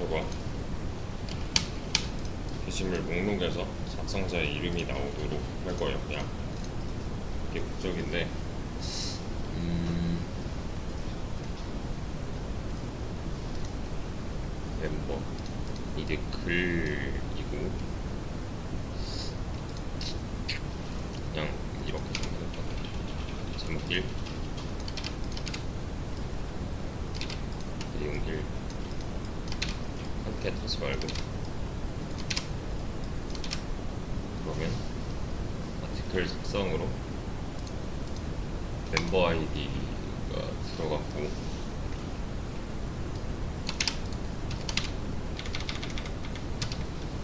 요거 게시물 목록에서 작성자의 이름이 나오도록 할 거예요. 그냥 이게 목적인데. 음, 멤버. 이게 글이고 그냥 이렇게 생겼다. 제목 1 내용 1 한켓 하지 말고 그러면 아티클 색상으로 멤버 아이디가 들어갔고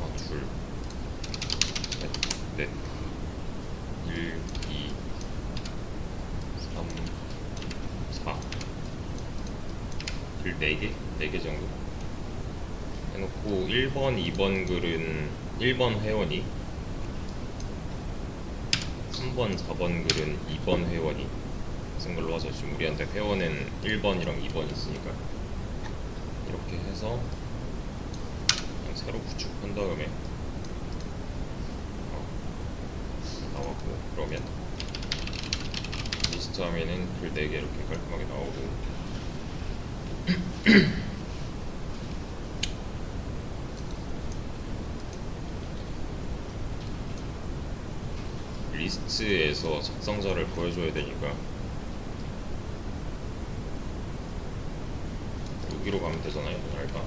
아, 줄 셋, 넷, 1, 2, 3, 4 글 4개? 4개 정도 해놓고 1번, 2번 글은 1번 회원이 3번, 4번 글은 2번 회원이. 쓴 걸로 하죠. 지금 우리한테 회원은 1번이랑 2번 있으니까. 이렇게 해서 새로 구축한 다음에 어, 나왔고 그러면 리스트 하면은 글 4개 이렇게 깔끔하게 나오고 리스트에서 작성자를 보여줘야 되니까. 여기로 가면 되잖아요 일단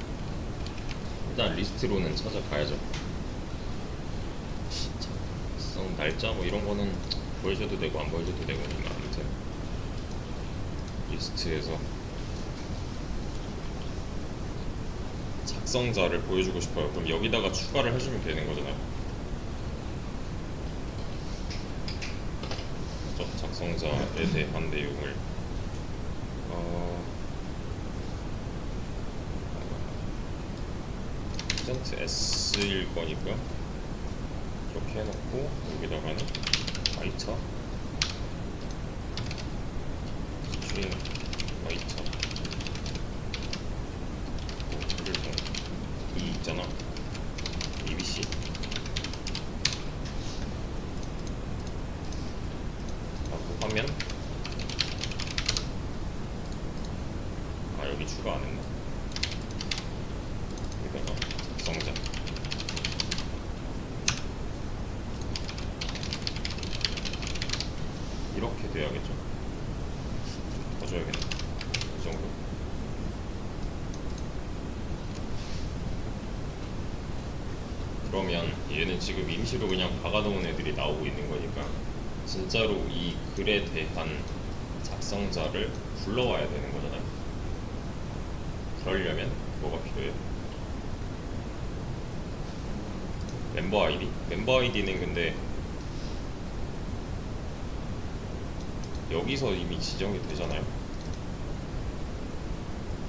일단 리스트로는 찾아가야죠. 작성 날짜 뭐 이런 거는 보여줘도 되고 안 보여줘도 되고 그러니까 아무튼. 리스트에서 작성자를 보여주고 싶어요. 그럼 여기다가 추가를 해주면 되는 거잖아요 저 작성자 에 대한 내용을. 어, 프레젠트 S일 거니까 이렇게 해놓고 여기다가는 Y차. 스트링 Y차 그리고 이 있잖아 ABC 라고 하면 아 여기 추가 안 했나 여기다가 작성자 이렇게 돼야겠죠 더 줘야겠네 이 정도 그러면 얘는 지금 임시로 그냥 박아놓은 애들이 나오고 있는 거니까 진짜로 이 글에 대한 작성자를 불러와야 되는 거잖아요. 그러려면 뭐가 필요해요? 멤버 아이디? 멤버 아이디는 근데 여기서 이미 지정이 되잖아요.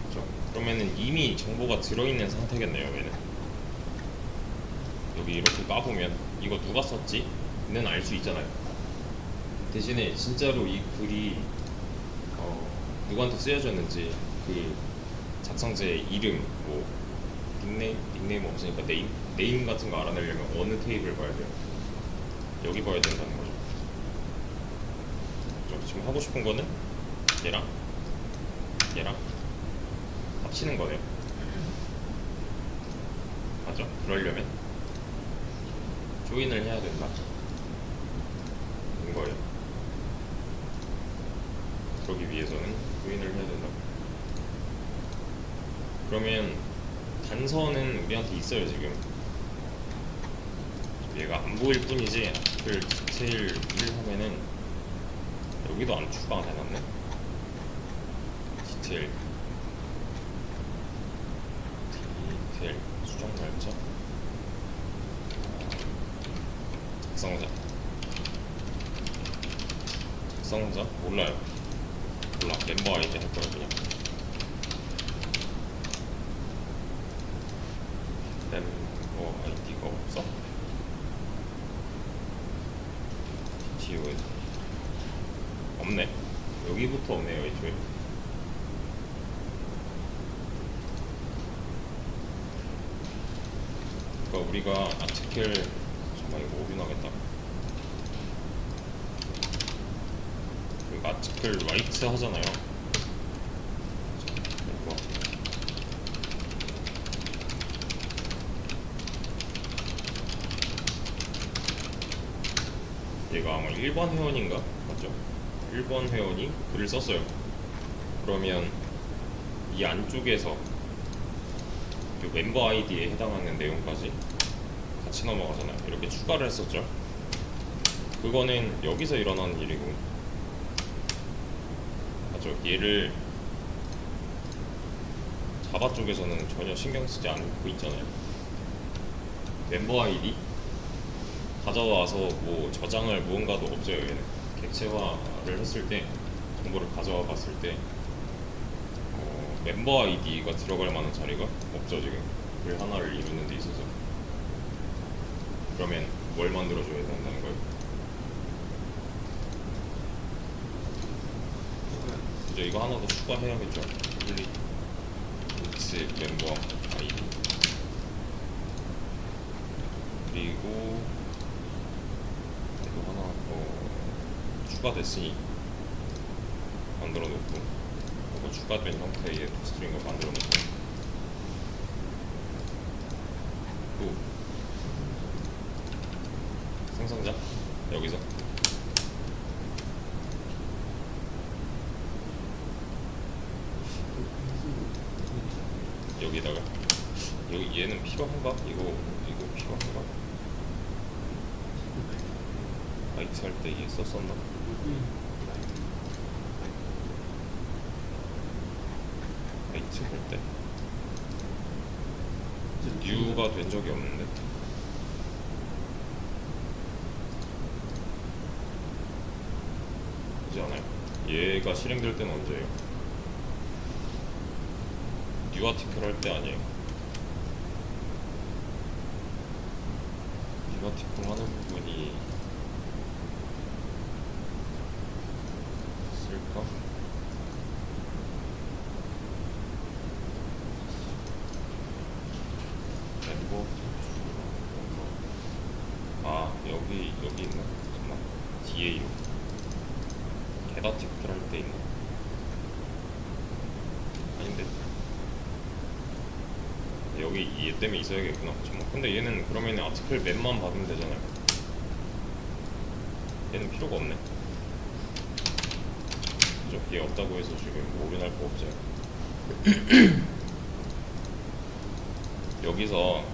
그죠? 그러면은 이미 정보가 들어있는 상태겠네요, 얘는. 여기 이렇게 까보면 이거 누가 썼지? 는 알 수 있잖아요. 대신에 진짜로 이 글이 어, 누구한테 쓰여졌는지 그 작성자의 이름, 뭐 닉네임, 닉네임 없으니까 네임, 네임 같은 거 알아내려면 어느 테이블 봐야 돼요? 여기 봐야 된다는 지금 하고 싶은 거는 얘랑 얘랑 합치는 거네요. 맞죠? 그러려면 조인을 해야 된다. 인 거예요. 그러기 위해서는 조인을 해야 된다. 그러면 단서는 우리한테 있어요 지금. 얘가 안 보일 뿐이지 아티클 디테일 1 하면은 여기도 안 추가가 해놨네. 디테일. 디테일. 수정 날짜? 작성자. 작성자? 몰라요. 몰라. 멤버 아이디 할 거야 그냥 멤버 아이디가 없어 지우 없네 여기부터 없네요 애초에 그러니까 우리가 아티클 잠깐 이거. 그 아티클 라이트 하잖아요. 얘가 아마 1번 회원인가? 맞죠? 1번 회원이 글을 썼어요. 그러면 이 안쪽에서 그 멤버 아이디에 해당하는 내용까지 같이 넘어가잖아요. 이렇게 추가를 했었죠. 그거는 여기서 일어나는 일이고, 맞죠? 얘를 자바 쪽에서는 전혀 신경 쓰지 않고 있잖아요. 멤버 아이디 가져와서 뭐 저장을 무언가도 없어요. 얘는 객체화를 했을 때 정보를 가져와 봤을 때 어, 멤버 아이디가 들어갈 만한 자리가 없죠 지금. 글 하나를 이루는 데 있어서. 그러면 뭘 만들어줘야 된다는 거예요? 이제 이거 하나 더 추가해야겠죠? 믹스 멤버 아이디. 그리고 이거 하나 더 추가됐으니 만들어 놓고 추가된 형태의 스트링을 만들어 놓고 또 생성자 여기서 여기다가 여기 얘는 필요한가? 이거 이거 필요한가? 라이트 할 때 얘 썼었나? 라이트 할때 뉴가 된 적이 없는데 그지 않아요? 얘가 실행될 때는 언제예요? 뉴 아티클 할 때 아니에요? 뉴 아티클 하는 부분이 있을까? 멤버 아 여기 여기 있나? 잠깐만 DA로 게다티클 할 때 있나? 아닌데 때문에 있어야겠구나 잠깐 근데 얘는 그러면 아티클 맵만 받으면 되잖아요 얘는 필요가 없네 그죠? 얘 없다고 해서 지금 뭐 올인할 거 없죠 여기서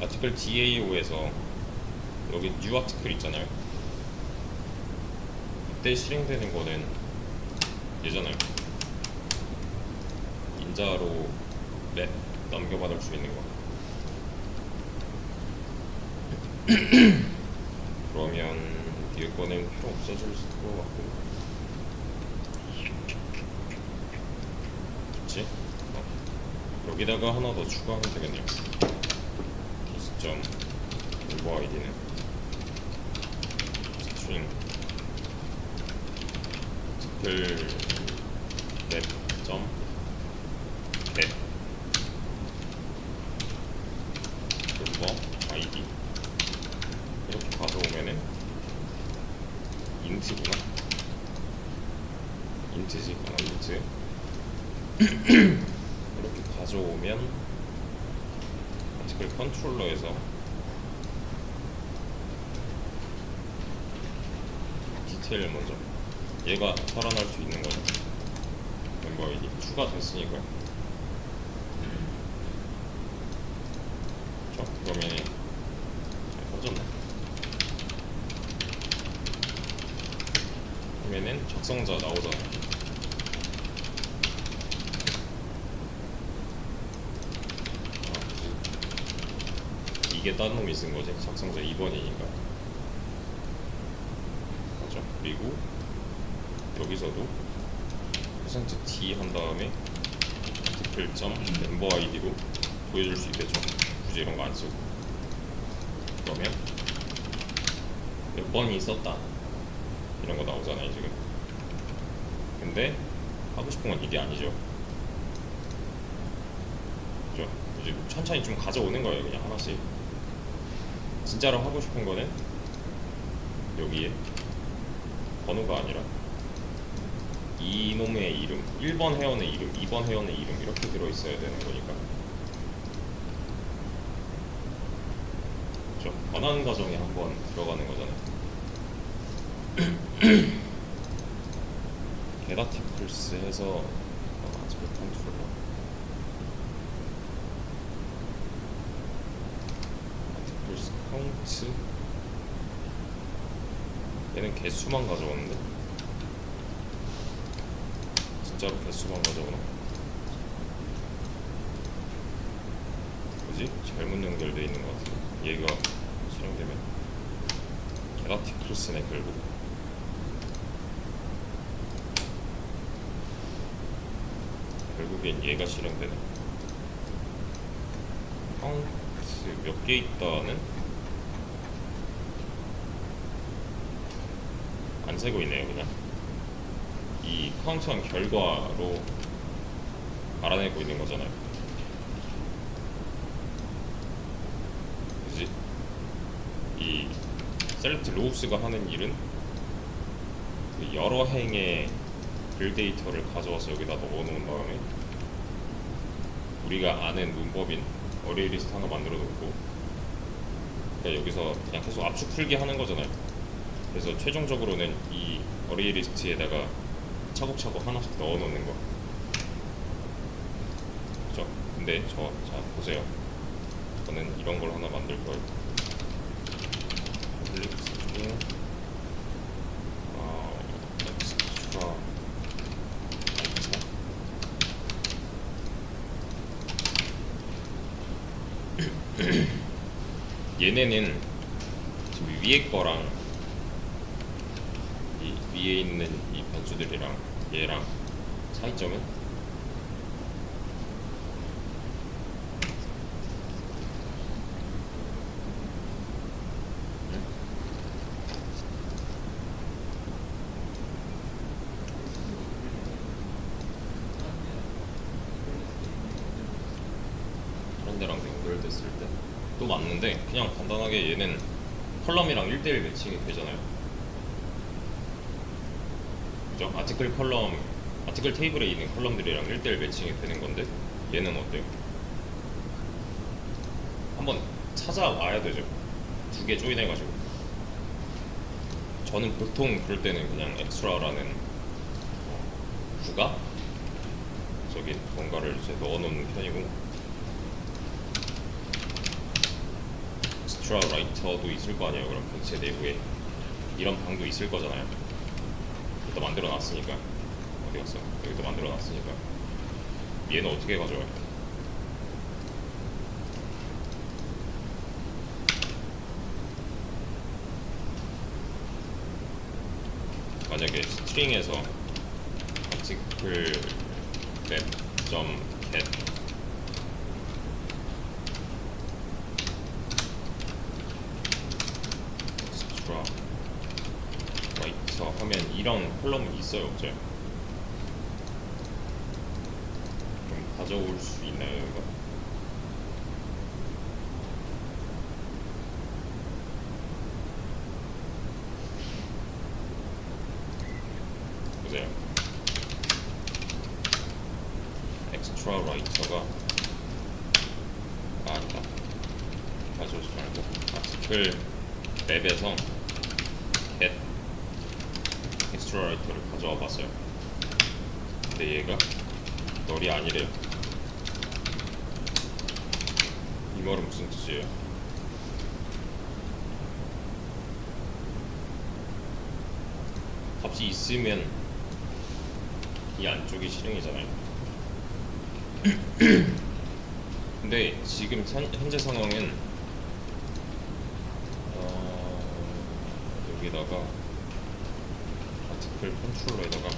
아티클 DAO에서 여기 뉴 아티클 있잖아요. 이때 실행되는 거는 얘잖아요. 인자로 맵 넘겨받을 수 있는 거. 그러면 뒤에 거는 필요 없어질 것 같고. 그치? 어. 여기다가 하나 더 추가하면 되겠네요. 기스점 멤버 아이디는 스트링 특별 맵점 맵 멤버 아이디 이렇게 가져오면은 인트구나 인트지 아 인트 이렇게 가져오면 아티클 컨트롤러에서 디테일 먼저 얘가 살아날 수 있는 거죠 멤버 아이디 추가됐으니까요 자 그러면 잘 꺼졌나 그러면은 작성자 나오잖아요 아, 이게 딴 놈이 쓴 거지. 작성자 2번이니까 맞죠 그리고 여기서도 %t 한 다음에 특별점 멤버 아이디로 보여줄 수 있겠죠? 굳이 이런 거 안 쓰고. 그러면 몇 번이 있었다 이런 거 나오잖아요 지금. 근데 하고 싶은 건 이게 아니죠. 그죠? 이제 천천히 좀 가져오는 거예요 그냥 하나씩. 진짜로 하고 싶은 거는 여기에 번호가 아니라 이놈의 이름 1번 회원의 이름 2번 회원의 이름 이렇게 들어있어야 되는 거니까. 그렇죠? 변환 과정에 한번 들어가는 거잖아요 게다티플스 해서 어, 아직 컨트롤러 아티플스 카운트? 얘는 개수만 가져오는데? 진짜로 개수만 가져오나? 뭐지? 잘못 연결돼 있는 것 같은데? 얘가 실행되면? 게라티클스네 결국 결국엔 얘가 실행되네 카운트 몇개 있다는? 안 세고 있네요 그냥. 이 카운트한 결과로 알아내고 있는 거잖아요. 그지? 이 셀렉트 로우스가 하는 일은 그 여러 행의 글 데이터를 가져와서 여기다 넣어놓은 다음에 우리가 아는 문법인 어레이 리스트 하나 만들어 놓고 그러니까 여기서 그냥 계속 압축 풀기 하는 거잖아요. 그래서 최종적으로는 이 어레이 리스트에다가 차곡차곡 하나씩 넣어 놓는 거. 그죠? 근데 저, 자 보세요. 저는 이런 걸 하나 만들 거예요 플릭 중에 어, 엑스트라 얘네는 지금 위에 거랑 이 위에 있는 이 변수들이랑 얘랑 차이점은 응? 다른 데랑 연결됐을 때 또 맞는데 그냥 간단하게 얘는 컬럼이랑 1대1 매칭이 되잖아요 그죠? 아티클 컬럼, 아티클 테이블에 있는 컬럼들이랑 1대1 매칭이 되는 건데 얘는 어때요? 한번 찾아와야 되죠 두 개 조인해가지고 저는 보통 그럴 때는 그냥 엑스트라라는 어, 부가 저기 뭔가를 이제 넣어놓는 편이고 엑스트라 라이터도 있을 거 아니에요. 그럼 제 내부에 이런 방도 있을 거잖아요. 여기다 만들어 놨으니까. 어디 갔어? 여기다 만들어 놨으니까. 얘는 어떻게 가져와요? 만약에 스트링에서 아티클 맵.get extra 라이터 하면 컬럼은 있어요 없어요? 좀 가져올 수 있나요 이거? 보세요 엑스트라 라이터가 아 아니다 가져오지 말고 아티클 맵에서 get 엑스트라 라이터를 가져와 봤어요 근데 얘가 널이 아니래요 이 말은 무슨 뜻이에요? 값이 있으면 이 안쪽이 실행이잖아요 근데 지금 현- 현재 상황은 어, 여기다가 아티클 컨트롤러에다가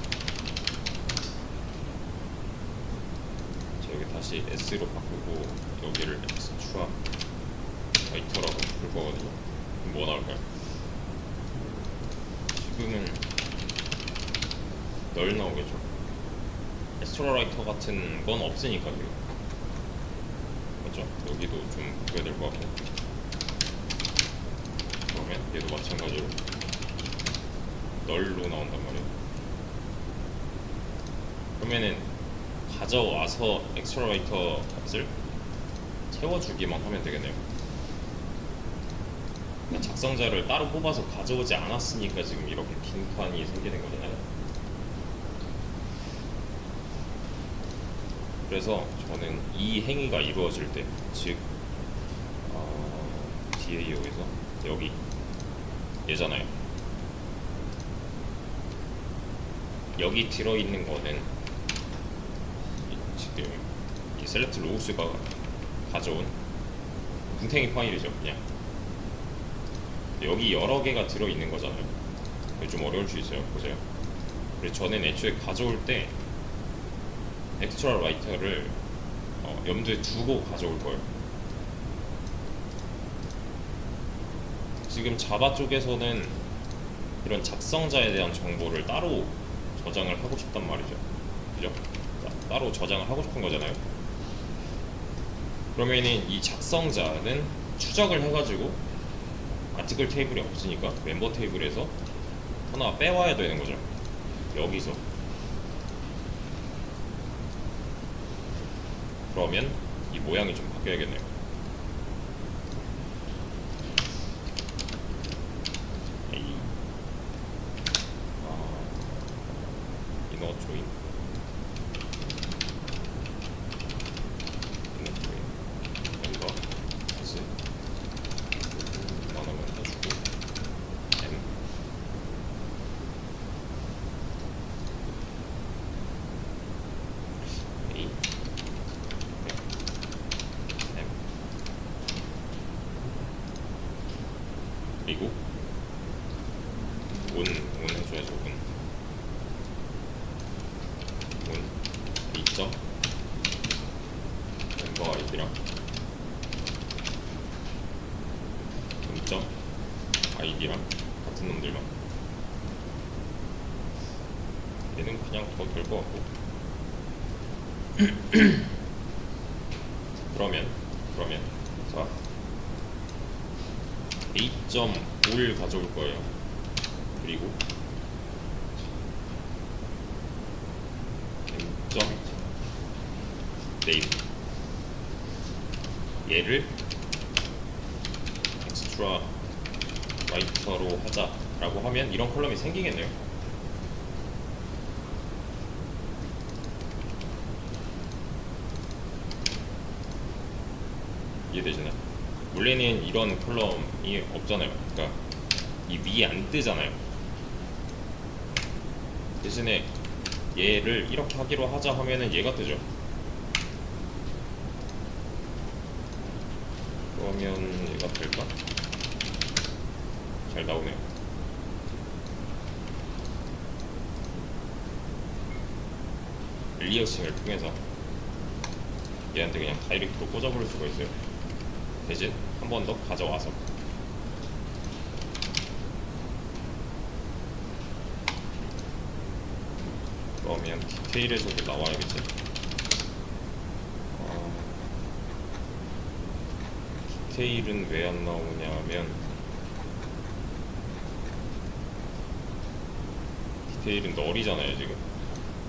자, 여기 다시 S로 바꾸고 여기를 엑스트라 라이터라고 부를 거거든요. 뭐 나올까요? 지금은 널 나오겠죠? 엑스트라 라이터 같은 건 없으니까 지금. 그렇죠? 여기도 좀 바꿔야 될 것 같고. 그러면 얘도 마찬가지로 널로 나온단 말이에요. 그러면은 가져와서 엑스트라라이터 값을 채워주기만 하면 되겠네요 그러니까 작성자를 따로 뽑아서 가져오지 않았으니까 지금 이렇게 빈칸이 생기는 거잖아요 그래서 저는 이 행위가 이루어질 때, 즉 어, DAO에서 여기 얘잖아요. 여기 들어있는 거는 이- 셀렉트 로우스가 가져온 뭉탱이 파일이죠, 그냥. 여기 여러 개가 들어있는 거잖아요. 좀 어려울 수 있어요. 보세요. 그래서 저는 애초에 가져올 때 엑스트라 라이터를 어, 염두에 두고 가져올 거예요. 지금 자바 쪽에서는 이런 작성자에 대한 정보를 따로 저장을 하고 싶단 말이죠. 그죠? 따- 따로 저장을 하고 싶은 거잖아요. 그러면은 이 작성자는 추적을 해가지고 아티클 테이블이 없으니까 멤버 테이블에서 하나 빼와야 되는 거죠. 여기서 그러면 이 모양이 좀 바뀌어야겠네요. 아, 이너 조인 이너 조인 멤버 다시 하나만 해주고 M A M 그리고 온, 온 해줘야죠 온. 온 이점 멤버 아이디랑 음점 아이디랑 같은 놈들만 얘는 그냥 더될것 같고 그러면 그러면 자 2.5를 가져올 거예요. 그리고 m. 네임 얘를 엑스트라 라이터로 하자 라고 하면 이런 컬럼이 생기겠네요. 이해되시나요? 원래는 이런 컬럼이 없잖아요. 그러니까 이 위에 안 뜨잖아요. 대신에 얘를 이렇게 하기로 하자 하면은 얘가 뜨죠. 그러면 얘가 될까? 잘 나오네요. 리어싱을 통해서 얘한테 그냥 다이렉트로 꽂아버릴 수가 있어요. 대신 한 번 더 가져와서. 그러면 디테일에서도 나와야겠지 어, 디테일은 왜 안 나오냐면 디테일은 널이잖아요 지금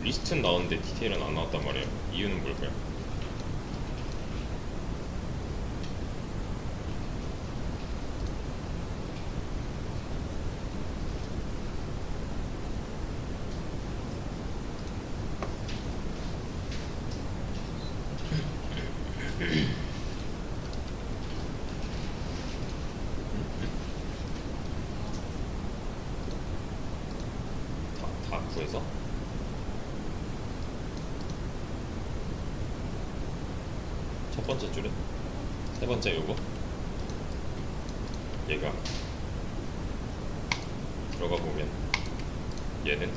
리스트는 나왔는데 디테일은 안 나왔단 말이에요 이유는 뭘까요? 다, 다 구해서 첫 번째 줄은? 세 번째 요거? 얘가 들어가 보면 얘는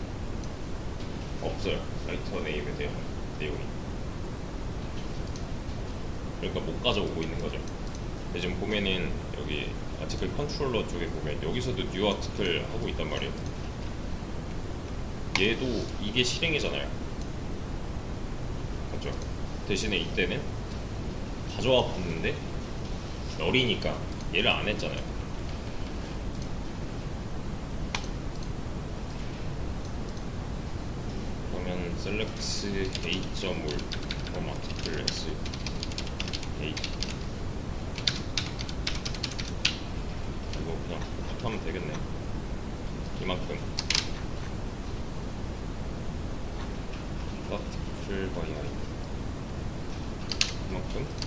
없어요. 라이터 네임에 대한 내용이. 그러니까 못 가져오고 있는 거죠. 지금 보면은 여기 아티클 컨트롤러 쪽에 보면 여기서도 뉴 아티클 하고 있단 말이에요. 얘도 이게 실행이잖아요. 맞죠? 대신에 이때는 가져와 봤는데 열이니까 얘를 안 했잖아요. 그러면 select 그럼 article s a 이거 그냥 하면 되겠네. 이만큼. Article by i 이만큼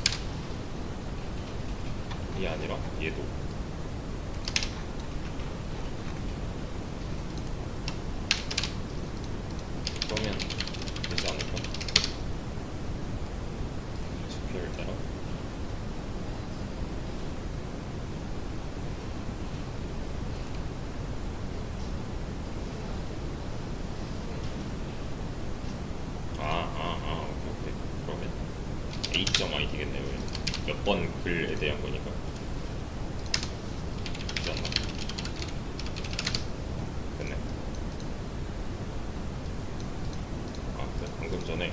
이게 아니라 얘도 그러면 되지 않을까? 스퀘어를 따라 아, 아, 아, 오케이, 오케이. 그러면 A.I 되겠네요. 몇 번 글에 대한 거니까. 됐네. 아, 그 방금 전에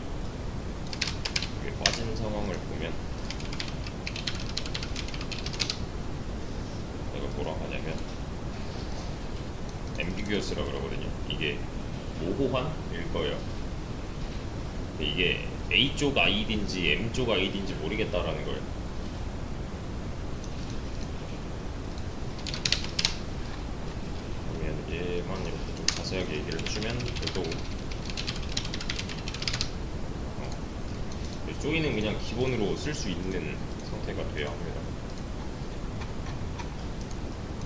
여기 빠진 상황을 보면 내가 뭐라고 하냐면 ambiguous라 그러거든요. 이게 모호한일 거예요. 이게 A 쪽 아이디인지 M 쪽 아이디인지 모르겠다라는 거예요. 그러면 얘만 자세하게 얘기를 해주면 그래도 어, 이 조이는 그냥 기본으로 쓸 수 있는 상태가 돼야 합니다.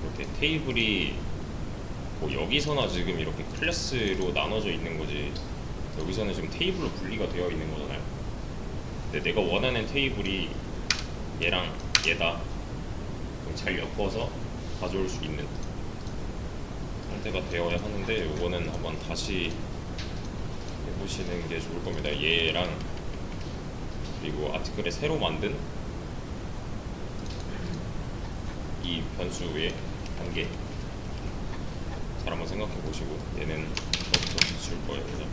이렇게 테이블이 뭐 여기서나 지금 이렇게 클래스로 나눠져 있는 거지 여기서는 지금 테이블로 분리가 되어 있는 거잖아요. 근데 내가 원하는 테이블이 얘랑 얘다 잘 엮어서 가져올 수 있는 상태가 되어야 하는데 이거는 한번 다시 해보시는 게 좋을 겁니다. 얘랑 그리고 아티클에 새로 만든 이 변수의 한계 잘 한번 생각해 보시고 얘는 줄 거예요 그냥